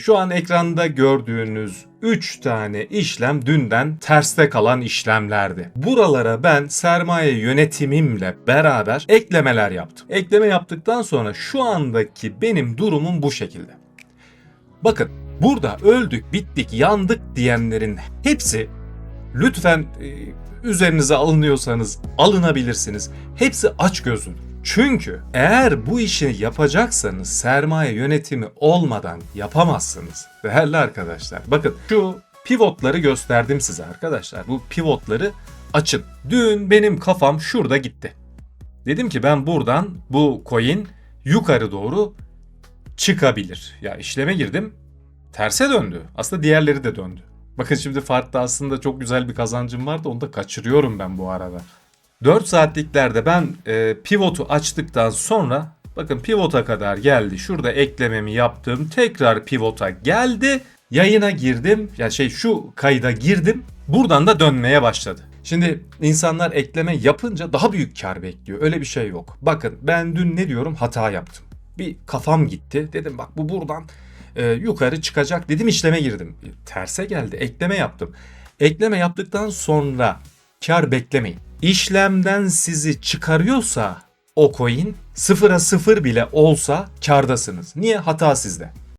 Şu an ekranda gördüğünüz 3 tane işlem dünden terste kalan işlemlerdi. Buralara ben sermaye yönetimimle beraber eklemeler yaptım. Ekleme yaptıktan sonra şu andaki benim durumum bu şekilde. Bakın burada öldük, bittik, yandık diyenlerin hepsi lütfen e, üzerinize alınıyorsanız alınabilirsiniz. Hepsi aç Çünkü eğer bu işi yapacaksanız sermaye yönetimi olmadan yapamazsınız. Değerli arkadaşlar bakın şu pivotları gösterdim size arkadaşlar. Bu pivotları açın. Dün benim kafam şurada gitti. Dedim ki ben buradan bu coin yukarı doğru çıkabilir. Ya işleme girdim. Terse döndü. Aslında diğerleri de döndü. Bakın şimdi farklı aslında çok güzel bir kazancım vardı. Onu da kaçırıyorum ben bu arada. 4 saatliklerde ben e, pivotu açtıktan sonra bakın pivota kadar geldi. Şurada eklememi yaptım. Tekrar pivota geldi. Yayına girdim. Ya yani şey şu kayda girdim. Buradan da dönmeye başladı. Şimdi insanlar ekleme yapınca daha büyük kar bekliyor. Öyle bir şey yok. Bakın ben dün ne diyorum hata yaptım. Bir kafam gitti. Dedim bak bu buradan e, yukarı çıkacak dedim işleme girdim. Terse geldi ekleme yaptım. Ekleme yaptıktan sonra kar beklemeyin. İşlemden sizi çıkarıyorsa o coin sıfıra sıfır bile olsa kardasınız. Niye? Hata sizde.